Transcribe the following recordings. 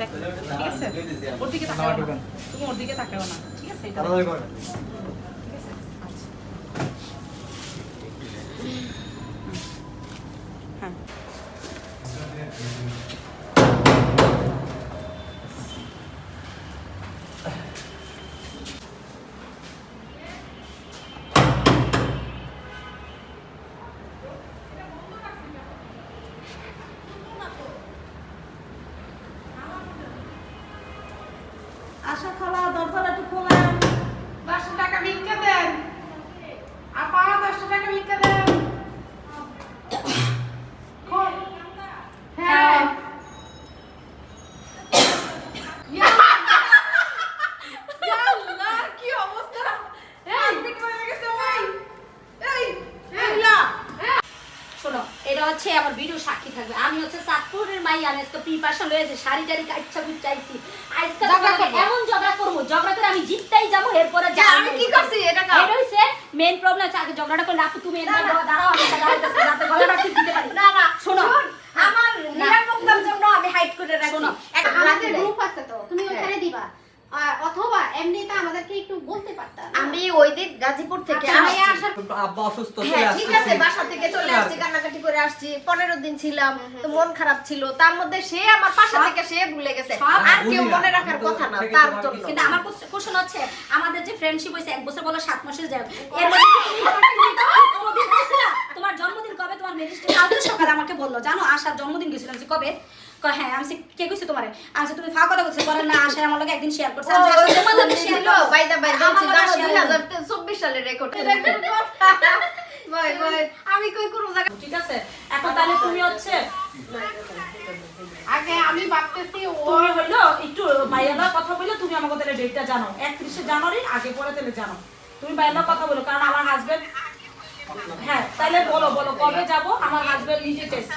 দেখো ঠিক আছে? ওর দিকে তাকাও না। তুমি ওর দিকে তাকাও না। ঠিক আছে? এটা তাড়াতাড়ি করেন ঠিক আছে আচ্ছা হ্যাঁ আশা খালা দরজাটা একটু খোলেন এটা হচ্ছে আমার ভিডিও সাক্ষী থাকবে আমি হচ্ছে সাতপুরের মাই আমি আজকে প্রিপারেশন রয়েছে শাড়ি টাড়ি কাচ্চা কুচ্চাইছি আজকে ঝগড়া করব। এমন ঝগড়া করব ঝগড়া করে আমি জিততেই যাব এরপরে যা, আমি কি করছি? এটা। এটা হচ্ছে মেইন প্রবলেম আছে আগে ঝগড়াটা করলে আপু তুমি দাও দাঁড়াও আমি দাঁড়াও যাতে গলাটা ঠিক দিতে পারি না না শোনো আমার নিরাপত্তার জন্য আমি হাইড করে রাখছি শোনো, একটা আমাদের রাখি গ্রুপ আছে তো তুমি হ্যাঁ। ওখানে দিবা আর অথবা এমনিতে আমাদেরকে একটু বলতে পারতা আমি ওই দিন গাজীপুর থেকে আচ্ছা, আব্বা অসুস্থ হ্যাঁ ঠিক আছে বাসা থেকে চলে আসছি কান্নাকাটি করে আসছি পনেরো দিন ছিলাম তো মন খারাপ ছিল। তার মধ্যে সে আমার পাশে থেকে সে ভুলে গেছে। আর কেউ মনে রাখার কথা না তার জন্য। কিন্তু আমার কোশ্চেন হচ্ছে আমাদের যে ফ্রেন্ডশিপ হয়েছে এক বছর বলো সাত মাসে যাও। এর মধ্যে কি তুমি কোনোদিন বলছো না, তোমার জন্মদিন কবে? তোমার কালকে সকালে আমাকে বলল জানো আশার জন্মদিন গেছিলাম যে কবে? কয় হ্যাঁ আমি কে কইছে তোমারে আমি তুমি ফাঁকা কথা বলছো করে না আশা আমার লোক একদিন শেয়ার করছে আমি যে তোমার share ছিল, করো। by the by, জানো, লোকে share করো। 2024 সালের record। ভাই, ভাই, আমি কই কোনো জায়গায় ঠিক আছে এখন তাহলে তুমি হচ্ছে আগে আমি ভাবতেছি ও হইল একটু মাইয়ালার কথা বললে তুমি আমাকে তাহলে ডেটটা জানো একত্রিশে জানুয়ারি আগে পরে তাহলে জানো তুমি মাইয়ালার কথা বলো কারণ আমার হাজবেন্ড হ্যাঁ তাহলে বলো বলো কবে যাব আমার হাজবেন্ড নিজে চাইছে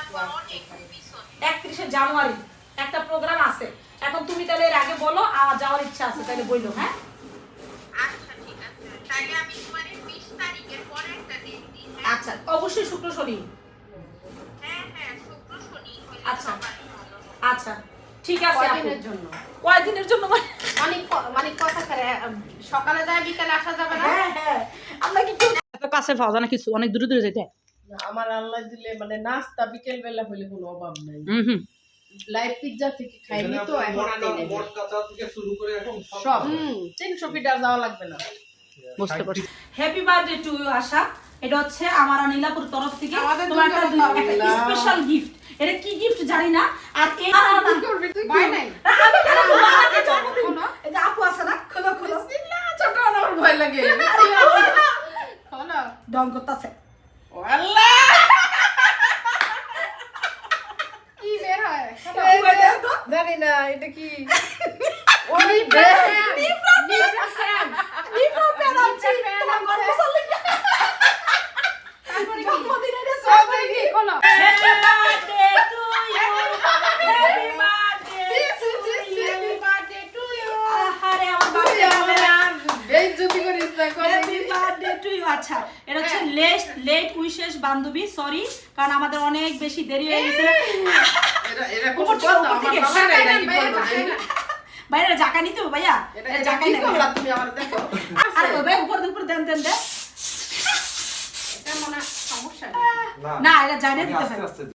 একত্রিশে জানুয়ারি একটা প্রোগ্রাম আছে এখন তুমি তাহলে এর আগে বলো আর যাওয়ার ইচ্ছা আছে তাহলে বলল হ্যাঁ আচ্ছা ঠিক আছে তাহলে আমি তোমার বিশ তারিখের পরে একটা ডেট দিই হ্যাঁ? আচ্ছা অবশ্যই শুক্র শনি হ্যাঁ হ্যাঁ শুক্র শনি হলে আচ্ছা। আচ্ছা ঠিক আছে। কয়দিনের জন্য কয়দিনের জন্য মানে? মানে মানে কথা করে সকালে যায় বিকালে আসা যাবে না হ্যাঁ হ্যাঁ আমরা কি কাছে পাওয়া যায় না কিছু অনেক দূরে দূরে যেতে হয়। আমার আল্লাহ দিলে মানে নাস্তা বিকেল বেলা হলে কোনো অভাব নাই লাইভ পিৎজা থেকে খাইনি তো এখন আনি নাই বটগাছা থেকে শুরু করে এখন সব তিনশো যাওয়া লাগবে না বুঝতে পারছি হ্যাপি বার্থডে টু ইউ আশা এটা হচ্ছে আমার আর নীলাপুর তরফ থেকে তোমার একটা। স্পেশাল গিফট এটা কি গিফট জানি না আর এই আপু আছে না খোলো খোলো ছোট আমার ভয় লাগে ডং করতেছে আল্লাহ কি বের হয়। জানি না এটা কি? ওই না বেইজ্জতি করিস না বার্থডে টু ইউ। আচ্ছা এটা হচ্ছে লেট লেট উইশেস বান্ধবী সরি কারণ আমাদের অনেক বেশি দেরি হয়ে গেছে। বাইরে জাকা নিতে হবে ভাইয়া। এটা এটা এটা জাকাই কি নেবে। করলা তুমি আমার দেখো। আর ভাই উপর উপর দেন দেন দেন। হয়। না না এটা জানিয়ে দিতে হয়